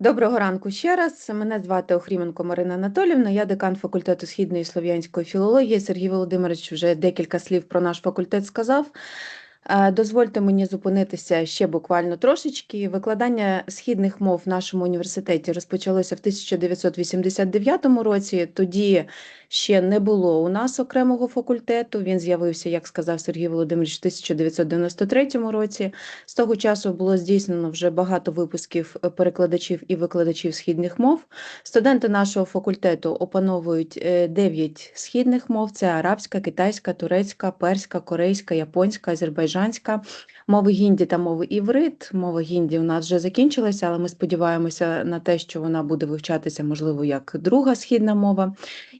Доброго ранку ще раз. Мене звати Охріменко Марина Анатолівна, я декан факультету східної слов'янської філології. Сергій Володимирович вже декілька слів про наш факультет сказав. Е, Дозвольте мені зупинитися ще буквально трошечки. Викладання східних мов в нашому університеті розпочалося в 1989 році. Тоді ще не було у нас окремого факультету. Він з'явився, як сказав Сергій Володимирович, в 1993 році. З того часу було здійснено вже багато випусків е, перекладачів і викладачів східних мов. Студенти нашого факультету опановують 9 східних мов: це арабська, китайська, турецька, перська, корейська, японська, азербайджанська, мови гінді та мови іврит. Мова гінді у нас вже закінчилася, але ми сподіваємося на те, що вона буде вивчатися, можливо, як друга східна мова.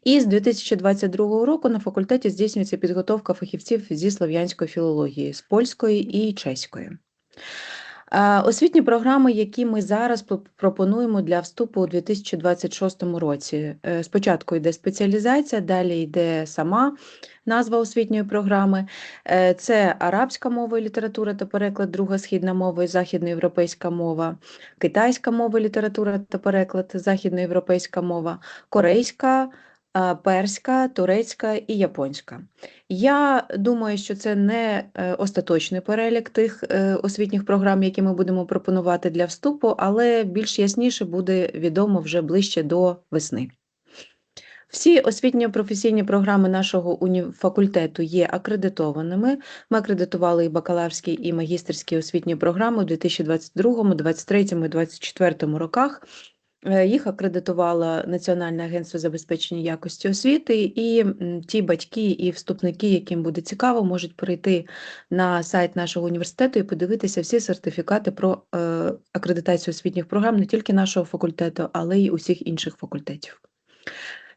І з 2022 року на факультеті здійснюється підготовка фахівців зі слов'янської філології, з польської і чеської. Е, Освітні програми, які ми зараз пропонуємо для вступу у 2026 році. Е, Спочатку йде спеціалізація, далі йде сама назва освітньої програми. Е, Це арабська мова і література та переклад, друга східна мова і західноєвропейська мова, китайська мова і література та переклад, західноєвропейська мова, корейська, перська, турецька і японська. Я думаю, що це не е, остаточний перелік тих е, освітніх програм, які ми будемо пропонувати для вступу, але більш ясніше буде відомо вже ближче до весни. Всі освітньо-професійні програми нашого факультету є акредитованими. Ми акредитували і бакалаврські, і магістерські освітні програми у 2022, 2023 2024 роках. Е, Їх акредитувало Національне агентство забезпечення якості освіти, і ті батьки і вступники, яким буде цікаво, можуть перейти на сайт нашого університету і подивитися всі сертифікати про е, акредитацію освітніх програм не тільки нашого факультету, але й усіх інших факультетів.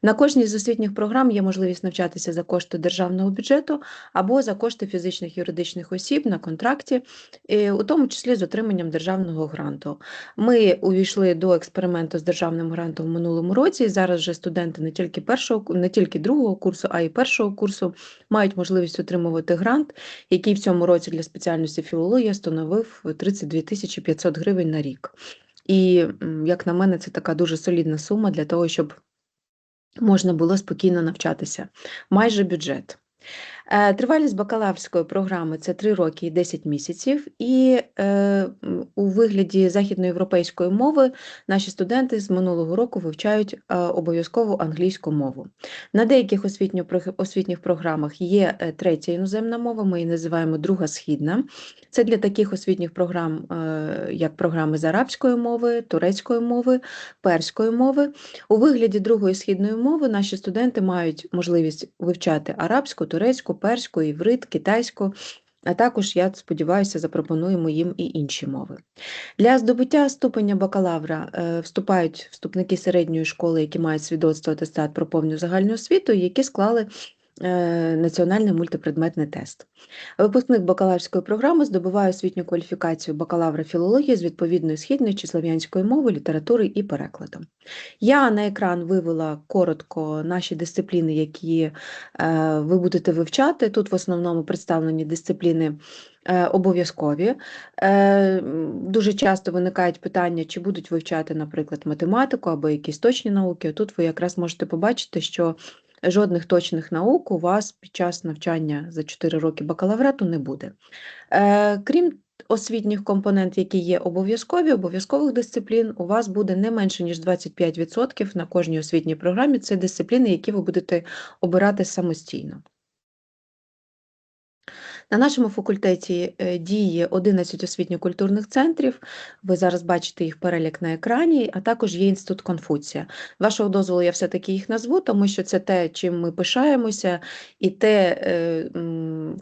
На кожній з освітніх програм є можливість навчатися за кошти державного бюджету або за кошти фізичних юридичних осіб на контракті, е, у тому числі з отриманням державного гранту. Ми увійшли до експерименту з державним грантом в минулому році. і Зараз вже студенти не тільки першого, не тільки другого курсу, а й першого курсу мають можливість отримувати грант, який в цьому році для спеціальності філологія становив 32 тисячі 500 гривень на рік. І, як на мене, це така дуже солідна сума для того, щоб можна було спокійно навчатися. Майже бюджет. Е, Тривалість бакалаврської програми це 3 роки і 10 місяців, і е, у вигляді західноєвропейської мови наші студенти з минулого року вивчають е, обов'язково англійську мову. На деяких освітньо- освітніх програмах є е, третя іноземна мова, ми її називаємо друга східна. Це для таких освітніх програм, е, як програми з арабської мови, турецької мови, перської мови. У вигляді другої східної мови наші студенти мають можливість вивчати арабську, турецьку, перську, іврит, китайську. А також, я сподіваюся, запропонуємо їм і інші мови. Для здобуття ступеня бакалавра е, вступають вступники середньої школи, які мають свідоцтво атестат про повну загальну освіту, які склали національний мультипредметний тест. Випускник бакалаврської програми здобуває освітню кваліфікацію бакалавра філології з відповідної східної чи слов'янської мови, літератури і перекладу. Я на екран вивела коротко наші дисципліни, які е, ви будете вивчати. Тут в основному представлені дисципліни е, обов'язкові. Е, Дуже часто виникають питання, чи будуть вивчати, наприклад, математику або якісь точні науки. Тут ви якраз можете побачити, що жодних точних наук у вас під час навчання за 4 роки бакалаврату не буде. Е, Крім освітніх компонент, які є обов'язкові, обов'язкових дисциплін, у вас буде не менше, ніж 25% на кожній освітній програмі. Це дисципліни, які ви будете обирати самостійно. На нашому факультеті е, діє 11 освітньо-культурних центрів. Ви зараз бачите їх перелік на екрані, а також є інститут Конфуція. Вашого дозволу я все-таки їх назву, тому що це те, чим ми пишаємося, і те, е,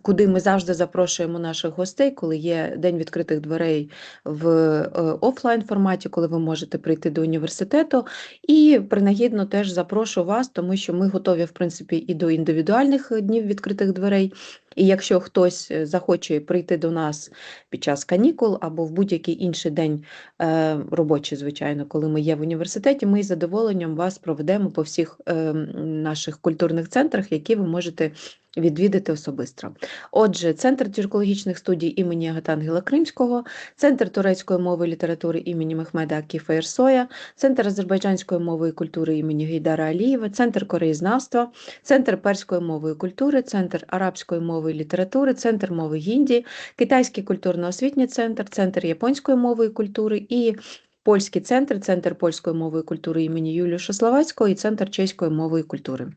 куди ми завжди запрошуємо наших гостей, коли є день відкритих дверей в е, офлайн форматі, коли ви можете прийти до університету. І принагідно теж запрошую вас, тому що ми готові, в принципі, і до індивідуальних днів відкритих дверей. І якщо хтось е, захоче прийти до нас під час канікул або в будь-який інший день е, робочий, звичайно, коли ми є в університеті, ми з задоволенням вас проведемо по всіх е, наших культурних центрах, які ви можете відвідати особисто. Отже, Центр тюркологічних студій імені Агатангела Кримського, Центр турецької мови і літератури імені Мехмеда Акіфа Єрсоя, Центр азербайджанської мови і культури імені Гейдара Алієва, Центр кореєзнавства, Центр перської мови і культури, Центр арабської мови і літератури, Центр мови Гінді, Китайський культурно-освітній центр, Центр японської мови і культури і Польський центр, Центр польської мови і культури імені Юлія Словацького і Центр чеської мови і культури.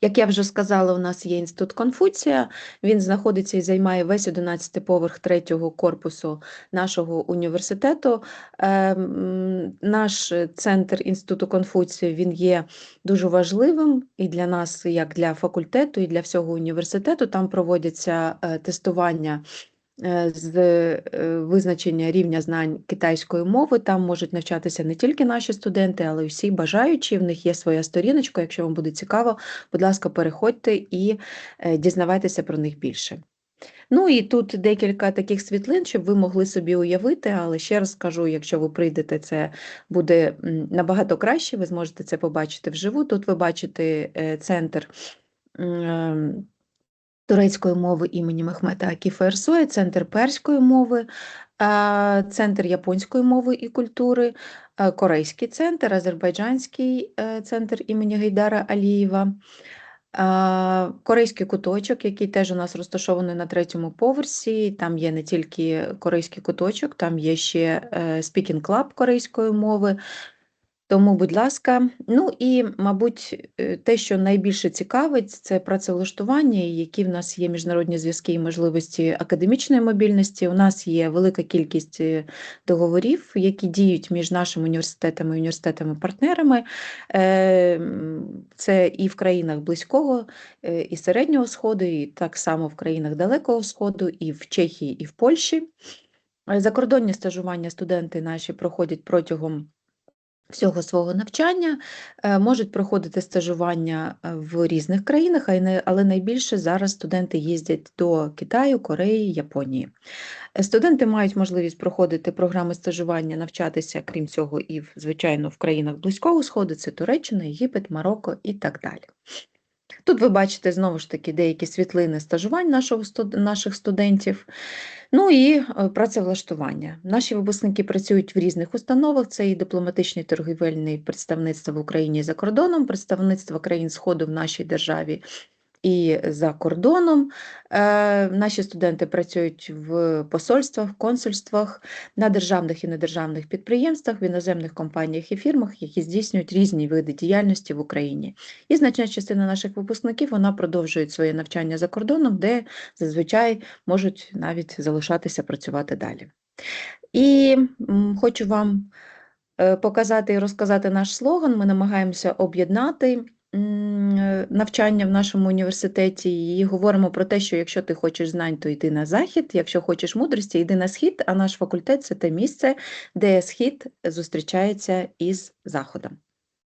Як я вже сказала, у нас є інститут Конфуція. Він знаходиться і займає весь 11 поверх третього корпусу нашого університету. Ем, Наш центр інституту Конфуція він є дуже важливим і для нас, як для факультету, і для всього університету. Там проводяться е, тестування. Е, З е, визначення рівня знань китайської мови там можуть навчатися не тільки наші студенти, але й всі бажаючі. В них є своя сторіночка. Якщо вам буде цікаво, будь ласка, переходьте і е, дізнавайтеся про них більше. Ну і тут декілька таких світлин, щоб ви могли собі уявити, але ще раз скажу, якщо ви прийдете, це буде набагато краще, ви зможете це побачити вживу. Тут ви бачите центр турецької мови імені Мехмета Акіфа центр перської мови, центр японської мови і культури, корейський центр, азербайджанський е, центр імені Гейдара Алієва. Корейський куточок, який теж у нас розташований на третьому поверсі. Там є не тільки корейський куточок, там є ще е, Speaking Club корейської мови. Тому, будь ласка, ну і, мабуть, е, те, що найбільше цікавить, це працевлаштування, які в нас є міжнародні зв'язки і можливості академічної мобільності. У нас є велика кількість е, договорів, які діють між нашими університетами і університетами-партнерами. Е, Це і в країнах близького і середнього сходу, і так само в країнах далекого сходу, і в Чехії, і в Польщі. Закордонні стажування студенти наші проходять протягом всього свого навчання, е, можуть проходити стажування е, в різних країнах, але найбільше зараз студенти їздять до Китаю, Кореї, Японії. Е, Студенти мають можливість проходити програми стажування, навчатися, крім цього, і звичайно в країнах Близького Сходу, це Туреччина, Єгипет, Марокко і так далі. Тут ви бачите знову ж таки деякі світлини стажувань нашого наших студентів. Ну і е, працевлаштування. Наші випускники працюють в різних установах: це і дипломатичні торгівельні представництва в Україні за кордоном, представництва країн Сходу в нашій державі і за кордоном. Е, Наші студенти працюють в посольствах, консульствах, на державних і недержавних підприємствах, в іноземних компаніях і фірмах, які здійснюють різні види діяльності в Україні. І значна частина наших випускників вона продовжує своє навчання за кордоном, де зазвичай можуть навіть залишатися працювати далі. І хочу вам е, показати і розказати наш слоган. Ми намагаємося об'єднати навчання в нашому університеті і говоримо про те, що якщо ти хочеш знань, то йди на захід, якщо хочеш мудрості, йди на схід, а наш факультет це те місце, де схід зустрічається із заходом.